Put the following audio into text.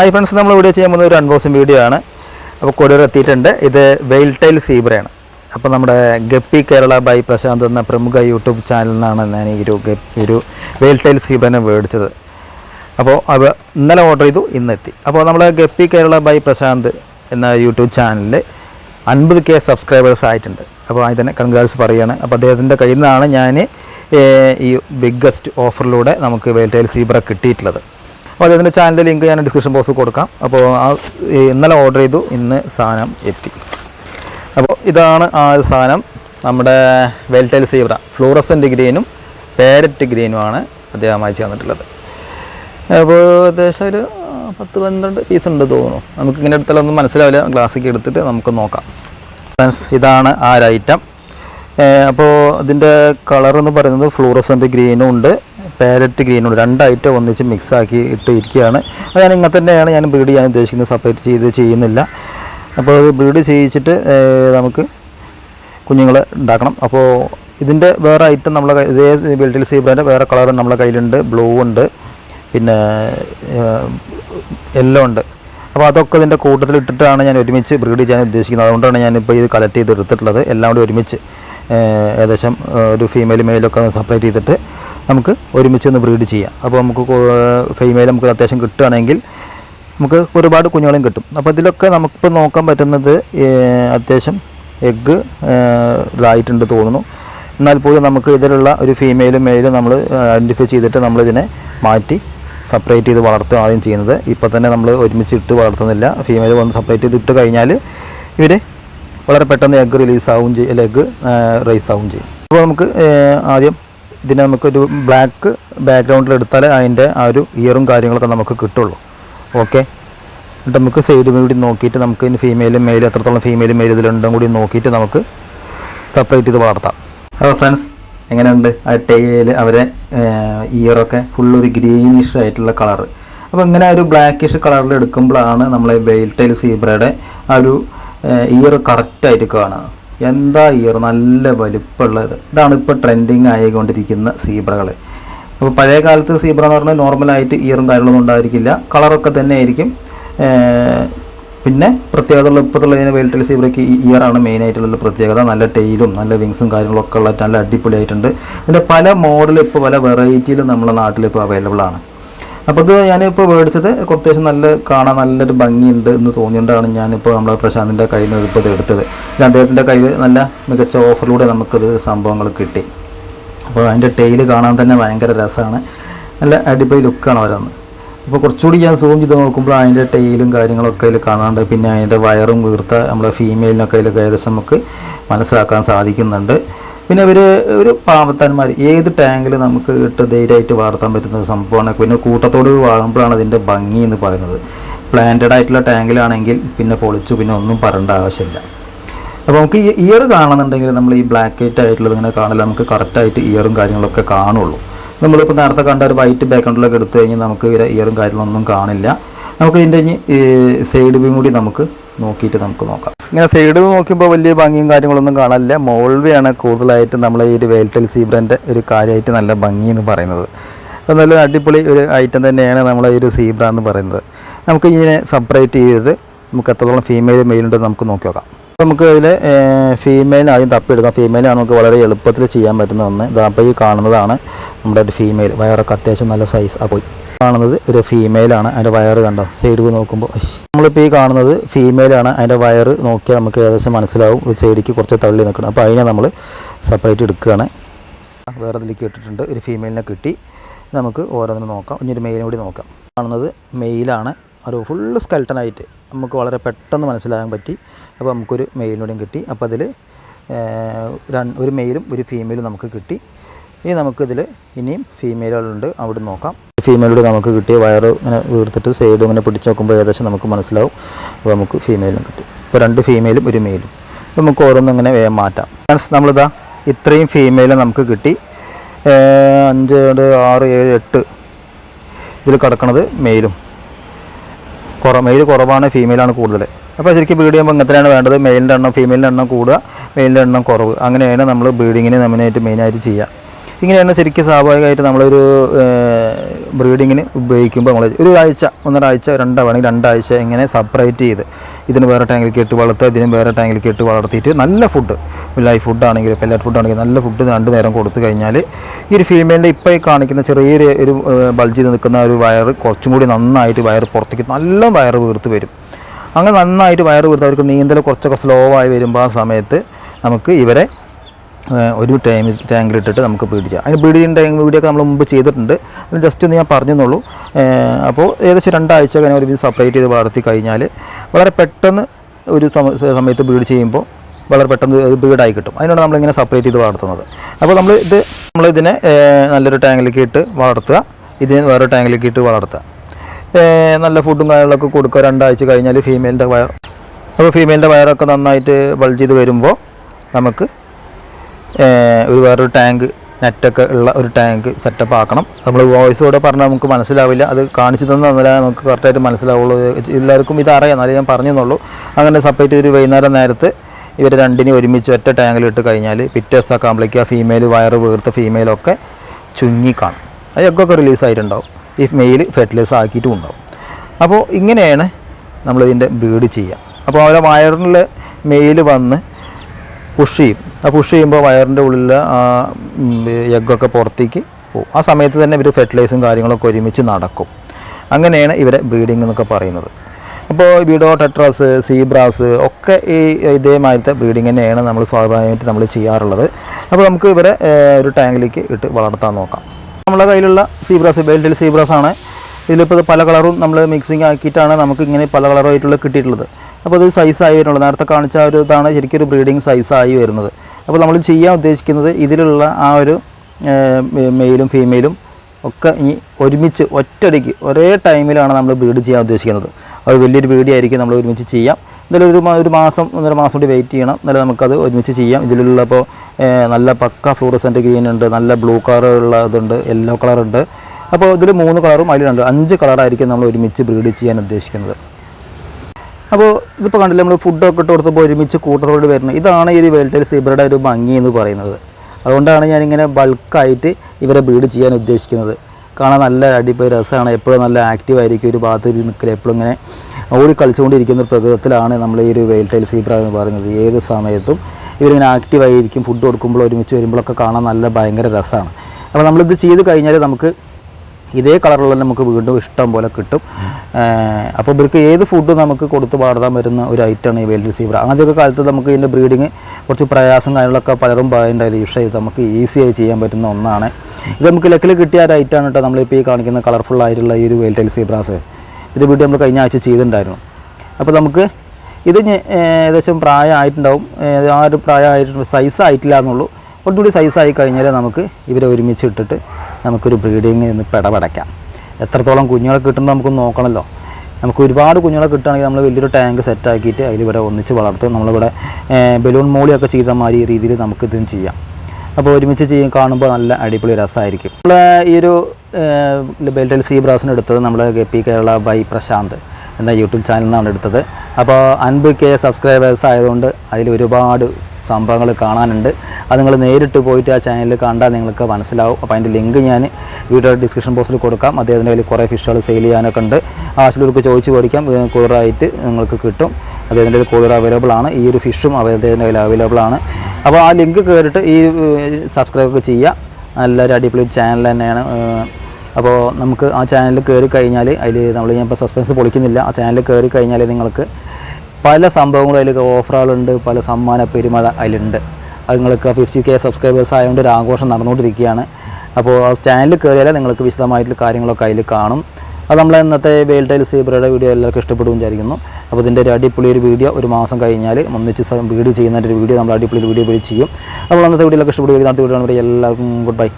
Hi friends നമ്മൾ video ചെയ്യാൻ പോകുന്ന ഒരു അൺബോക്സിങ് വീഡിയോ ആണ്. അപ്പോൾ കൊറിയർ എത്തിയിട്ടുണ്ട്. ഇത് വെയിൽ ടൈൽ സീബ്രയാണ് അപ്പോൾ നമ്മുടെ ഗപ്പി കേരള ബൈ പ്രശാന്ത് എന്ന പ്രമുഖ യൂട്യൂബ് ചാനലിൽ നിന്നാണ് ഞാൻ ഈ ഒരു ഗപ്പി ഒരു വെയിൽ ടൈൽ സീബ്രനെ മേടിച്ചത്. അപ്പോൾ അവ ഇന്നലെ ഓർഡർ ചെയ്തു ഇന്നെത്തി അപ്പോൾ നമ്മുടെ ഗപ്പി കേരള ബൈ പ്രശാന്ത് എന്ന യൂട്യൂബ് ചാനലിൽ അൻപത് കെ സബ്സ്ക്രൈബേഴ്സ് ആയിട്ടുണ്ട്. അപ്പോൾ അതിന് കൺഗ്രാറ്റ്സ് പറയുകയാണ് അപ്പോൾ അദ്ദേഹത്തിന്റെ കയ്യിൽ നിന്നാണ് ഞാൻ ഈ ബിഗ്ഗസ്റ്റ് ഓഫറിലൂടെ നമുക്ക് വെയിൽ ടൈൽ സീബ്ര കിട്ടിയിട്ടുള്ളത്. അപ്പോൾ അദ്ദേഹത്തിന്റെ ചാനലിന്റെ ലിങ്ക് ഞാൻ ഡിസ്ക്രിപ്ഷൻ ബോക്സിൽ കൊടുക്കാം. അപ്പോൾ ആ ഇന്നലെ ഓർഡർ ചെയ്തു ഇന്ന് സാധനം എത്തി. അപ്പോൾ ഇതാണ് ആ സാധനം. നമ്മുടെ വെൽറ്റൈൽ സീബ്ര ഫ്ലൂറസന്റ് ഗ്രീനും പാരറ്റ് ഗ്രീനുമാണ് അദ്ദേഹം അയച്ചു തന്നിട്ടുള്ളത്. അപ്പോൾ ഏകദേശം ഒരു പത്ത് പന്ത്രണ്ട് പീസ് ഉണ്ട് തോന്നുന്നു. നമുക്ക് ഇങ്ങനെ എടുത്താലൊന്നും മനസ്സിലാവില്ല. ഗ്ലാസ്സൊക്കെ എടുത്തിട്ട് നമുക്ക് നോക്കാം. ഫ്രണ്ട്സ് ഇതാണ് ആ ഒരു ഐറ്റം അപ്പോൾ ഇതിന്റെ കളർ എന്ന് പറയുന്നത് ഫ്ലൂറസന്റ് ഗ്രീനും ഉണ്ട്. പാരറ്റ് ഗ്രീനും ഉണ്ട്. രണ്ട് ഐറ്റം ഒന്നിച്ച് മിക്സാക്കി ഇട്ട് ഇരിക്കുകയാണ്. അത് ഞാൻ ഇങ്ങനെ തന്നെയാണ് ഞാൻ ബ്രീഡ് ചെയ്യാൻ ഉദ്ദേശിക്കുന്നത്. സെപ്പറേറ്റ് ചെയ്ത് ചെയ്യുന്നില്ല. അപ്പോൾ അത് ബ്രീഡ് ചെയ്യിച്ചിട്ട് നമുക്ക് കുഞ്ഞുങ്ങളെ ഉണ്ടാക്കണം. അപ്പോൾ ഇതിന്റെ വേറെ ഐറ്റം നമ്മളെ ഇതേ ബിൽഡിൽ സീബ്രേന്റെ വേറെ കളറും നമ്മളെ കയ്യിലുണ്ട്. ബ്ലൂ ഉണ്ട്. പിന്നെ യെല്ലോ ഉണ്ട്. അപ്പോൾ അതൊക്കെ ഇതിന്റെ കൂട്ടത്തിൽ ഇട്ടിട്ടാണ് ഞാൻ ഒരുമിച്ച് ബ്രീഡ് ചെയ്യാൻ ഉദ്ദേശിക്കുന്നത്. അതുകൊണ്ടാണ് ഞാനിപ്പോൾ ഇത് കളക്ട് ചെയ്ത് എടുത്തിട്ടുള്ളത്. എല്ലാം കൂടി ഒരുമിച്ച്. ഏകദേശം ഒരു ഫീമെയിൽ മെയിലൊക്കെ സെപ്പറേറ്റ് ചെയ്തിട്ട് നമുക്ക് ഒരുമിച്ച് ഒന്ന് ബ്രീഡ് ചെയ്യാം. അപ്പോൾ നമുക്ക് ഫീമെയിൽ നമുക്ക് അത്യാവശ്യം കിട്ടുകയാണെങ്കിൽ നമുക്ക് ഒരുപാട് കുഞ്ഞുങ്ങളും കിട്ടും. അപ്പോൾ ഇതിലൊക്കെ നമുക്കിപ്പോൾ നോക്കാൻ പറ്റുന്നത് അത്യാവശ്യം എഗ്ഗ് ഇതായിട്ടുണ്ട് തോന്നുന്നു. എന്നാൽ പോലും നമുക്ക് ഇതിലുള്ള ഒരു ഫീമെയിലും മെയിലും നമ്മൾ ഐഡന്റിഫൈ ചെയ്തിട്ട് നമ്മളിതിനെ മാറ്റി സെപ്പറേറ്റ് ചെയ്ത് വളർത്തുക ആദ്യം ചെയ്യുന്നത്. ഇപ്പോൾ തന്നെ നമ്മൾ ഒരുമിച്ച് ഇട്ട് വളർത്തുന്നില്ല. ഫീമെയിൽ വന്ന് സെപ്പറേറ്റ് ചെയ്ത് ഇട്ട് കഴിഞ്ഞാൽ ഇവർ വളരെ പെട്ടെന്ന് എഗ്ഗ് റിലീസ് ആവും ചെയ്യും അല്ലെ എഗ്ഗ് റൈസ് ആവും ചെയ്യും. അപ്പോൾ നമുക്ക് ആദ്യം ഇതിനെ നമുക്കൊരു ബ്ലാക്ക് ബാക്ക്ഗ്രൗണ്ടിൽ എടുത്താൽ അതിന്റെ ആ ഒരു ഇയറും കാര്യങ്ങളൊക്കെ നമുക്ക് കിട്ടുള്ളൂ. ഓക്കെ എന്നിട്ട് നമുക്ക് സൈഡ് കൂടി നോക്കിയിട്ട് നമുക്ക് ഇതിന് ഫീമെയിലും മെയിൽ എത്രത്തോളം ഫീമെയിലും മെയിലും ഇതിലുണ്ടും കൂടി നോക്കിയിട്ട് നമുക്ക് സെപ്പറേറ്റ് ചെയ്ത് വളർത്താം. അപ്പോൾ ഫ്രണ്ട്സ് എങ്ങനെയുണ്ട്? ആ ടേയിൽ അവരെ ഇയറൊക്കെ ഫുള്ളൊരു ഗ്രീനിഷ് ആയിട്ടുള്ള കളറ് അപ്പോൾ ഇങ്ങനെ ഒരു ബ്ലാക്കിഷ് കളറിൽ എടുക്കുമ്പോഴാണ് നമ്മളെ വെയിൽ ടൈൽ സീബ്രയുടെ ആ ഒരു ഇയർ കറക്റ്റായിട്ട് കാണുക. എന്താ ഇയർ നല്ല വലുപ്പമുള്ളത്. ഇതാണ് ഇപ്പോൾ ട്രെൻഡിങ് ആയിക്കൊണ്ടിരിക്കുന്ന സീബ്രകൾ അപ്പോൾ പഴയ കാലത്ത് സീബ്ര എന്ന് പറഞ്ഞാൽ നോർമലായിട്ട് ഇയറും കാര്യങ്ങളൊന്നും ഉണ്ടായിരിക്കില്ല. കളറൊക്കെ തന്നെ ആയിരിക്കും. പിന്നെ പ്രത്യേകത ഉള്ള ഇപ്പോഴത്തുള്ള വെയിൽറ്റൽ സീബ്രയ്ക്ക് ഇയറാണ് മെയിൻ ആയിട്ടുള്ള പ്രത്യേകത. നല്ല ടെയിലും നല്ല വിങ്സും കാര്യങ്ങളൊക്കെ ഉള്ള നല്ല അടിപൊളിയായിട്ടുണ്ട്. ഇതിന്റെ പല മോഡലും ഇപ്പോൾ പല വെറൈറ്റിയിലും നമ്മുടെ നാട്ടിൽ ഇപ്പോൾ അവൈലബിൾ ആണ്. അപ്പോൾ ഇത് ഞാനിപ്പോൾ മേടിച്ചത് അത്യാവശ്യം നല്ല കാണാൻ നല്ലൊരു ഭംഗിയുണ്ട് എന്ന് തോന്നിയോണ്ടാണ് ഞാനിപ്പോൾ നമ്മുടെ പ്രശാന്തിന്റെ കയ്യിൽ നിന്ന് ഇപ്പോൾ ഇത് എടുത്തത്. അദ്ദേഹത്തിന്റെ കയ്യിൽ നല്ല മികച്ച ഓഫറിലൂടെ നമുക്കിത് സംഭവങ്ങൾ കിട്ടി. അപ്പോൾ അതിന്റെ ടെയിൽ കാണാൻ തന്നെ ഭയങ്കര രസമാണ് നല്ല അടിപൊളി ലുക്കാണ് ഓരോന്ന് അപ്പോൾ കുറച്ചുകൂടി ഞാൻ സൂം ചെയ്ത് നോക്കുമ്പോൾ അതിന്റെ ടെയിലും കാര്യങ്ങളൊക്കെ അതിൽ കാണാണ്ട് പിന്നെ അതിന്റെ വയറും വീർത്ത നമ്മുടെ ഫീമെയിലിനൊക്കെ അതിൽ ഏകദേശം നമുക്ക് മനസ്സിലാക്കാൻ സാധിക്കുന്നുണ്ട്. പിന്നെ ഇവർ ഒരു പാവത്താന്മാർ ഏത് ടാങ്കിൽ നമുക്ക് ഇട്ട് ധൈര്യമായിട്ട് വളർത്താൻ പറ്റുന്ന സംഭവമാണ്. പിന്നെ കൂട്ടത്തോട് വാങ്ങുമ്പോഴാണ് അതിന്റെ ഭംഗി എന്ന് പറയുന്നത്. പ്ലാന്റഡ് ആയിട്ടുള്ള ടാങ്കിലാണെങ്കിൽ പിന്നെ പൊളിച്ചു പിന്നെ ഒന്നും പറയേണ്ട ആവശ്യമില്ല. അപ്പോൾ നമുക്ക് ഇയർ കാണുന്നുണ്ടെങ്കിൽ നമ്മൾ ഈ ബ്ലാക്ക് ആയിട്ട് ആയിട്ടുള്ളത് ഇങ്ങനെ കാണില്ല നമുക്ക് കറക്റ്റായിട്ട് ഇയറും കാര്യങ്ങളൊക്കെ കാണുള്ളൂ. നമ്മളിപ്പോൾ നേരത്തെ കണ്ട ഒരു വൈറ്റ് ബാക്ക്ഗ്രൗണ്ടിലൊക്കെ എടുത്തു കഴിഞ്ഞാൽ നമുക്ക് ഇയറും കാര്യങ്ങളൊന്നും കാണില്ല. നമുക്ക് ഇതിന്റെ ഇനി സൈഡ് വ്യൂ കൂടി നമുക്ക് നോക്കിയിട്ട് നമുക്ക് നോക്കാം. ഇങ്ങനെ സൈഡ് നോക്കുമ്പോൾ വലിയ ഭംഗിയും കാര്യങ്ങളൊന്നും കാണാനില്ല. മോൾവയാണ് കൂടുതലായിട്ട് നമ്മളെ ഈ ഒരു വേൽറ്റൽ സീബ്രന്റെ ഒരു കാര്യമായിട്ട് നല്ല ഭംഗി എന്ന് പറയുന്നത്. അപ്പോൾ നല്ല അടിപൊളി ഒരു ഐറ്റം തന്നെയാണ് നമ്മളെ ഈ ഒരു സീബ്ര എന്ന് പറയുന്നത്. നമുക്ക് ഇതിനെ സെപ്പറേറ്റ് ചെയ്ത് നമുക്ക് എത്രത്തോളം ഫീമെയിൽ മെയിൽ ഉണ്ടെന്ന് നമുക്ക് നോക്കി നോക്കാം. നമുക്ക് ഇതിൽ ഫീമെയിൽ ആദ്യം തപ്പിയെടുക്കാം. ഫീമെയിലാണ് നമുക്ക് വളരെ എളുപ്പത്തിൽ ചെയ്യാൻ പറ്റുന്ന ഒന്ന്. ഇതാ അപ്പോൾ ഈ കാണുന്നതാണ് നമ്മുടെ ഒരു ഫീമെയിൽ വയറൊക്കെ അത്യാവശ്യം നല്ല സൈസ് പോയി. കാണുന്നത് ഒരു ഫീമെയിലാണ് അതിന്റെ വയറ് കണ്ടോ? സൈഡ് നോക്കുമ്പോൾ. നമ്മളിപ്പോൾ ഈ കാണുന്നത് ഫീമെയിലാണ് അതിന്റെ വയറ് നോക്കിയാൽ നമുക്ക് ഏകദേശം മനസ്സിലാവും. സൈഡിലേക്ക് കുറച്ച് തള്ളി നിൽക്കണം. അപ്പോൾ അതിനെ നമ്മൾ സെപ്പറേറ്റ് എടുക്കുകയാണ്. വേറെ ഇതിലേക്ക് ഇട്ടിട്ടുണ്ട്. ഒരു ഫീമെയിലിനെ കിട്ടി. നമുക്ക് ഓരോന്നിനും നോക്കാം. ഇനി ഒരു മെയിലിനും കൂടി നോക്കാം. കാണുന്നത് മെയിലാണ് ഒരു ഫുള്ള് സ്കെൽട്ടനായിട്ട് നമുക്ക് വളരെ പെട്ടെന്ന് മനസ്സിലാകാൻ പറ്റി. അപ്പോൾ നമുക്കൊരു മെയിലിനൂടെയും കിട്ടി. അപ്പോൾ അതിൽ ഒരു മെയിലും ഒരു ഫീമെയിലും നമുക്ക് കിട്ടി. ഇനി നമുക്കിതിൽ ഇനിയും ഫീമെയിലുകളുണ്ട് അവിടെ നോക്കാം. ഫീമെയിലൂടെ നമുക്ക് കിട്ടിയ വയറ് ഇങ്ങനെ വീർത്തിട്ട് സൈഡ് ഇങ്ങനെ പിടിച്ച് നോക്കുമ്പോൾ ഏകദേശം നമുക്ക് മനസ്സിലാവും. അപ്പോൾ നമുക്ക് ഫീമെയിലും കിട്ടി. ഇപ്പോൾ രണ്ട് ഫീമെയിലും ഒരു മെയിലും നമുക്ക് ഓരോന്നും ഇങ്ങനെ വേഗം മാറ്റാം. ഫ്രണ്ട്സ് നമ്മളിതാ ഇത്രയും ഫീമെയിൽ നമുക്ക് കിട്ടി. അഞ്ച് ആറ് ഏഴ് എട്ട് ഇതിൽ കിടക്കണത് മെയിലും കുറ മെയിൽ കുറവാണ് ഫീമെയിലാണ് കൂടുതൽ. അപ്പോൾ ശരിക്കും ബീഡ് ചെയ്യുമ്പോൾ ഇങ്ങനത്തെയാണ് വേണ്ടത്. മെയിലിന്റെ എണ്ണം ഫീമെയിലിന്റെ എണ്ണം കൂടുക മെയിലിന്റെ എണ്ണം കുറവ്. അങ്ങനെയാണ് നമ്മൾ ബ്രീഡിങ്ങിന് നമ്മനായിട്ട് മെയിനായിട്ട് ചെയ്യുക. ഇങ്ങനെയാണ് ശരിക്കും സ്വാഭാവികമായിട്ട് നമ്മളൊരു ബ്രീഡിങ്ങിന് ഉപയോഗിക്കുമ്പോൾ നമ്മൾ ഒരു ആഴ്ച ഒന്നര ആഴ്ച രണ്ടാണെങ്കിൽ രണ്ടാഴ്ച ഇങ്ങനെ സെപ്പറേറ്റ് ചെയ്ത് ഇതിന് വേറെ ടാങ്കിലേക്ക് ഇട്ട് വളർത്തുക ഇതിന് വേറെ ടാങ്കിലേക്ക് ഇട്ട് വളർത്തിയിട്ട് നല്ല ഫുഡ് ലൈഫ് ഫുഡാണെങ്കിൽ പെല്ലറ്റ് ഫുഡാണെങ്കിൽ നല്ല ഫുഡ് രണ്ട് നേരം കൊടുത്തു കഴിഞ്ഞാൽ ഈ ഒരു ഫീമെയിലിന്റെ ഇപ്പോൾ ഈ കാണിക്കുന്ന ചെറിയൊരു ഒരു ബൾജി നിൽക്കുന്ന ഒരു വയറ് കുറച്ചും കൂടി നന്നായിട്ട് വയറ് പുറത്തേക്ക് നല്ല വയറ് വീർത്ത് വരും. അങ്ങനെ നന്നായിട്ട് വയറ് വീർത്ത് അവർക്ക് നീന്തൽ കുറച്ചൊക്കെ സ്ലോ ആയി വരുമ്പോൾ ആ സമയത്ത് നമുക്ക് ഇവരെ ഒരു ടൈം ടാങ്കിലിട്ടിട്ട് നമുക്ക് ചെയ്യാം അതിന് ചെയ്യുന്ന ടൈം വീഡിയോ ഒക്കെ നമ്മൾ മുമ്പ് ചെയ്തിട്ടുണ്ട്. അത് ജസ്റ്റ് ഒന്ന് ഞാൻ പറഞ്ഞെന്നുള്ളൂ. അപ്പോൾ ഏകദേശം രണ്ടാഴ്ച കഴിഞ്ഞാൽ ഒരു സെപ്പറേറ്റ് ചെയ്ത് വളർത്തി കഴിഞ്ഞാൽ വളരെ പെട്ടെന്ന് ഒരു സമയത്ത് ബ്രീഡ് ചെയ്യുമ്പോൾ വളരെ പെട്ടെന്ന് അത് ബ്രീഡായി കിട്ടും. അതിനാണ് നമ്മളിങ്ങനെ സെപ്പറേറ്റ് ചെയ്ത് വളർത്തുന്നത്. അപ്പോൾ നമ്മൾ ഇത് നമ്മളിതിനെ നല്ലൊരു ടാങ്കിലേക്ക് ഇട്ട് വളർത്തുക. ഇതിനെ വേറെ ടാങ്കിലേക്ക് ഇട്ട് വളർത്തുക. നല്ല ഫുഡും കാര്യങ്ങളൊക്കെ കൊടുക്കുക. രണ്ടാഴ്ച കഴിഞ്ഞാൽ ഫീമെയിലിന്റെ വയർ അപ്പോൾ ഫീമെയിലിന്റെ വയറൊക്കെ നന്നായിട്ട് ബൾജ് ചെയ്ത് വരുമ്പോൾ നമുക്ക് ഒരു വേറൊരു ടാങ്ക് നെറ്റൊക്കെ ഉള്ള ഒരു ടാങ്ക് സെറ്റപ്പ് ആക്കണം. നമ്മൾ വോയിസ് കൂടെ പറഞ്ഞാൽ നമുക്ക് മനസ്സിലാവില്ല. അത് കാണിച്ചു തന്നാൽ നമുക്ക് കറക്റ്റായിട്ട് മനസ്സിലാവുള്ളൂ. എല്ലാവർക്കും ഇത് അറിയാം. എന്നാലും ഞാൻ പറഞ്ഞെന്നുള്ളൂ. അങ്ങനെ സെപ്പറേറ്റ് ഒരു വൈകുന്നേരം നേരത്ത് ഇവർ രണ്ടിനെ ഒരുമിച്ച് ഒറ്റ ടാങ്കിലിട്ട് കഴിഞ്ഞാൽ പിറ്റേ ദിവസം ആകുമ്പോഴേക്ക് ആ ഫീമെയിൽ വയറ് വീർത്ത ഫീമെയിലൊക്കെ ചുങ്ങി കാണും. ആ എഗ്ഗൊക്കെ റിലീസായിട്ടുണ്ടാവും ഈ മെയിൽ ഫെർട്ടിലൈസ് ആക്കിയിട്ടും ഉണ്ടാവും. അപ്പോൾ ഇങ്ങനെയാണ് നമ്മളിതിന്റെ ബ്രീഡ് ചെയ്യുക. അപ്പോൾ അവരെ വയറിൽ മെയിൽ വന്ന് പുഷ് ചെയ്യും. ആ പുഷ് ചെയ്യുമ്പോൾ വയറിന്റെ ഉള്ളിലെ ആ എഗ്ഗൊക്കെ പുറത്തേക്ക് പോകും. ആ സമയത്ത് തന്നെ ഇവർ ഫെർട്ടിലൈസും കാര്യങ്ങളൊക്കെ ഒരുമിച്ച് നടക്കും. അങ്ങനെയാണ് ഇവരെ ബ്രീഡിംഗ് എന്നൊക്കെ പറയുന്നത്. അപ്പോൾ വീഡോ ടെട്രാസ് സീബ്രാസ് ഒക്കെ ഈ ഇതേമാതിരത്തെ ബ്രീഡിങ് തന്നെയാണ് നമ്മൾ സ്വാഭാവികമായിട്ട് നമ്മൾ ചെയ്യാറുള്ളത്. അപ്പോൾ നമുക്ക് ഇവരെ ഒരു ടാങ്കിലേക്ക് ഇട്ട് വളർത്താൻ നോക്കാം. നമ്മളെ കയ്യിലുള്ള സീബ്രാസ് ബെൽറ്റിൽ സീബ്രാസ് ആണ് ഇതിലിപ്പോൾ ഇത് പല കളറും നമ്മൾ മിക്സിങ് ആക്കിയിട്ടാണ് നമുക്ക് ഇങ്ങനെ പല കളറായിട്ടുള്ള കിട്ടിയിട്ടുള്ളത്. അപ്പോൾ അത് സൈസായി വരുന്നുള്ളൂ. നേരത്തെ കാണിച്ച ഒരു ഇതാണ് ശരിക്കും ഒരു ബ്രീഡിങ് സൈസായി വരുന്നത്. അപ്പോൾ നമ്മൾ ചെയ്യാൻ ഉദ്ദേശിക്കുന്നത് ഇതിലുള്ള ആ ഒരു മെയിലും ഫീമെയിലും ഒക്കെ ഇനി ഒരുമിച്ച് ഒറ്റയടിക്ക് ഒരേ ടൈമിലാണ് നമ്മൾ ബ്രീഡ് ചെയ്യാൻ ഉദ്ദേശിക്കുന്നത്. അത് വലിയൊരു ബ്രീഡിയായിരിക്കും നമ്മൾ ഒരുമിച്ച് ചെയ്യാം. എന്തായാലും ഒരു ഒരു മാസം ഒന്നര മാസം കൂടി വെയിറ്റ് ചെയ്യണം. എന്നാലും നമുക്കത് ഒരുമിച്ച് ചെയ്യാം. ഇതിലുള്ള ഇപ്പോൾ നല്ല പക്ക ഫ്ലൂറസെന്റ് ഗ്രീൻ ഉണ്ട് നല്ല ബ്ലൂ കളറുള്ള ഇതുണ്ട് യെല്ലോ കളറുണ്ട് അപ്പോൾ ഇതിൽ മൂന്ന് കളറും അതിൽ രണ്ട് അഞ്ച് കളറായിരിക്കും നമ്മൾ ഒരുമിച്ച് ബ്രീഡ് ചെയ്യാൻ ഉദ്ദേശിക്കുന്നത്. അപ്പോൾ ഇതിപ്പോൾ കണ്ടില്ല നമ്മൾ ഫുഡൊക്കെ ഇട്ട് കൊടുത്തപ്പോൾ ഒരുമിച്ച് കൂട്ടത്തോട് വരുന്നത്. ഇതാണ് ഈ ഒരു വേൾട്ടൽ സീബ്രയുടെ ഒരു ഭംഗി എന്ന് പറയുന്നത്. അതുകൊണ്ടാണ് ഞാനിങ്ങനെ ബൾക്കായിട്ട് ഇവരെ ബ്രീഡ് ചെയ്യാൻ ഉദ്ദേശിക്കുന്നത്. കാണാൻ നല്ല അടിപൊളി രസമാണ്. എപ്പോഴും നല്ല ആക്റ്റീവ് ആയിരിക്കും. ഒരു ഭാഗത്ത് ഒരു നിൽക്കൽ എപ്പോഴും ഇങ്ങനെ ഓടി കളിച്ചുകൊണ്ടിരിക്കുന്ന ഒരു പ്രകൃതത്തിലാണ് നമ്മൾ ഈ ഒരു വെയിൽറ്റൈൽ സീബ്ര എന്ന് പറയുന്നത്. ഏത് സമയത്തും ഇവരിങ്ങനെ ആക്റ്റീവ് ആയിരിക്കും. ഫുഡ് കൊടുക്കുമ്പോൾ ഒരുമിച്ച് വരുമ്പോഴൊക്കെ കാണാൻ നല്ല ഭയങ്കര രസമാണ്. അപ്പോൾ നമ്മളിത് ചെയ്ത് കഴിഞ്ഞാൽ നമുക്ക് ഇതേ കളറുള്ള നമുക്ക് വീണ്ടും ഇഷ്ടം പോലെ കിട്ടും. അപ്പോൾ ഇവർക്ക് ഏത് ഫുഡും നമുക്ക് കൊടുത്ത് വളർത്താൻ വരുന്ന ഒരു ഐറ്റമാണ് ഈ വെയിൽ സീബ്ര. ആദ്യമൊക്കെ കാലത്ത് നമുക്ക് ഇതിന്റെ ബ്രീഡിങ് കുറച്ച് പ്രയാസം കാര്യങ്ങളൊക്കെ പലരും പറയേണ്ടത് പക്ഷേ ഇത് നമുക്ക് ഈസിയായി ചെയ്യാൻ പറ്റുന്ന ഒന്നാണ്. ഇത് നമുക്ക് ലക്കിൽ കിട്ടിയ ഒരു ഐറ്റമാണ് കേട്ടോ. നമ്മളിപ്പോൾ ഈ കാണിക്കുന്ന കളർഫുൾ ആയിട്ടുള്ള ഈ ഒരു വെയിൽ ടൈൽ സീബ്രാസ്. ഇതിന്റെ വീഡിയോ നമ്മൾ കഴിഞ്ഞ ആഴ്ച ചെയ്തിട്ടുണ്ടായിരുന്നു. അപ്പോൾ നമുക്ക് ഇത് ഏകദേശം പ്രായമായിട്ടുണ്ടാവും. ആ ഒരു പ്രായമായിട്ട് സൈസ് ആയിട്ടില്ല എന്നുള്ളൂ. കുറച്ചുകൂടി സൈസായി കഴിഞ്ഞാൽ നമുക്ക് ഇവരെ ഒരുമിച്ച് ഇട്ടിട്ട് നമുക്കൊരു ബ്രീഡിങ് നിന്ന് പെടപടയ്ക്കാം. എത്രത്തോളം കുഞ്ഞുങ്ങളെ കിട്ടുന്നത് നമുക്ക് നോക്കണമല്ലോ. നമുക്ക് ഒരുപാട് കുഞ്ഞുങ്ങളെ കിട്ടുകയാണെങ്കിൽ നമ്മൾ വലിയൊരു ടാങ്ക് സെറ്റാക്കിയിട്ട് അതിൽ ഇവിടെ ഒന്നിച്ച് വളർത്തും. നമ്മളിവിടെ ബലൂൺ മോളിയൊക്കെ ചെയ്ത മാതിരി രീതിയിൽ നമുക്കിതും ചെയ്യാം. അപ്പോൾ ഒരുമിച്ച് ചെയ്യും കാണുമ്പോൾ നല്ല അടിപൊളി രസമായിരിക്കും. നമ്മൾ ഈ ഒരു ബെൽറ്റൽ സീ ബ്രാസിന് എടുത്തത് നമ്മൾ ഗപ്പി കേരള ബൈ പ്രശാന്ത് എന്ന യൂട്യൂബ് ചാനലിൽ നിന്നാണ് എടുത്തത്. അപ്പോൾ അൻപത് കെ സബ്സ്ക്രൈബേഴ്സ് ആയതുകൊണ്ട് അതിൽ ഒരുപാട് സംഭവങ്ങൾ കാണാനുണ്ട്. അത് നിങ്ങൾ നേരിട്ട് പോയിട്ട് ആ ചാനലിൽ കണ്ടാൽ നിങ്ങൾക്ക് മനസ്സിലാവും. അപ്പോൾ അതിന്റെ ലിങ്ക് ഞാൻ വീഡിയോ ഡിസ്ക്രിപ്ഷൻ ബോക്സിൽ കൊടുക്കാം. അദ്ദേഹത്തിന്റെ കയ്യിൽ കുറേ ഫിഷുകൾ സെയിൽ ചെയ്യാനൊക്കെ ഉണ്ട്. ആവശ്യമുള്ളവർക്ക് ചോദിച്ച് മേടിക്കാം. കൂടുതലായിട്ട് നിങ്ങൾക്ക് കിട്ടും. അദ്ദേഹത്തിന്റെ കയ്യിൽ കൂടുതൽ അവൈലബിൾ ആണ്. ഈ ഒരു ഫിഷും അദ്ദേഹത്തിന്റെ കയ്യിൽ അവൈലബിൾ ആണ്. അപ്പോൾ ആ ലിങ്ക് കയറിയിട്ട് ഈ സബ്സ്ക്രൈബ് ഒക്കെ ചെയ്യുക നല്ലൊരു അടിപൊളി ചാനൽ തന്നെയാണ്. അപ്പോൾ നമുക്ക് ആ ചാനലിൽ കയറി കഴിഞ്ഞാൽ അതിൽ നമ്മൾ ഞാൻ ഇപ്പോൾ സസ്പെൻസ് പൊളിക്കുന്നില്ല. ആ ചാനലിൽ കയറി കഴിഞ്ഞാൽ നിങ്ങൾക്ക് പല സംഭവങ്ങളും അതിലൊക്കെ ഓഫറുകളുണ്ട് പല സമ്മാന പെരുമഴ അതിലുണ്ട്. അത് നിങ്ങൾക്ക് ഫിഫ്റ്റി കെ സബ്സ്ക്രൈബേഴ്സ് ആയതുകൊണ്ട് ഒരു ആഘോഷം നടന്നുകൊണ്ടിരിക്കുകയാണ്. അപ്പോൾ ആ ചാനലിൽ കയറിയാൽ നിങ്ങൾക്ക് വിശദമായിട്ടുള്ള കാര്യങ്ങളൊക്കെ അതിൽ കാണും. അത് നമ്മളെ ഇന്നത്തെ വെയിൽ ടൈൽ സീബ്രയുടെ വീഡിയോ എല്ലാവർക്കും ഇഷ്ടപ്പെടും വിചാരിക്കുന്നു. അപ്പോൾ ഇതിന്റെ ഒരു അടിപൊളി ഒരു വീഡിയോ ഒരു മാസം കഴിഞ്ഞാൽ ഒന്നിച്ച് വീഡിയോ ചെയ്യുന്നതിന്റെ ഒരു വീഡിയോ നമ്മൾ അടിപൊളി വീഡിയോ ചെയ്യും. അപ്പോൾ അന്നത്തെ വീഡിയോയിലൊക്കെ ഇഷ്ടപ്പെടുകയും നടത്തി വീഡിയോ എല്ലാവർക്കും ഗുഡ് ബൈ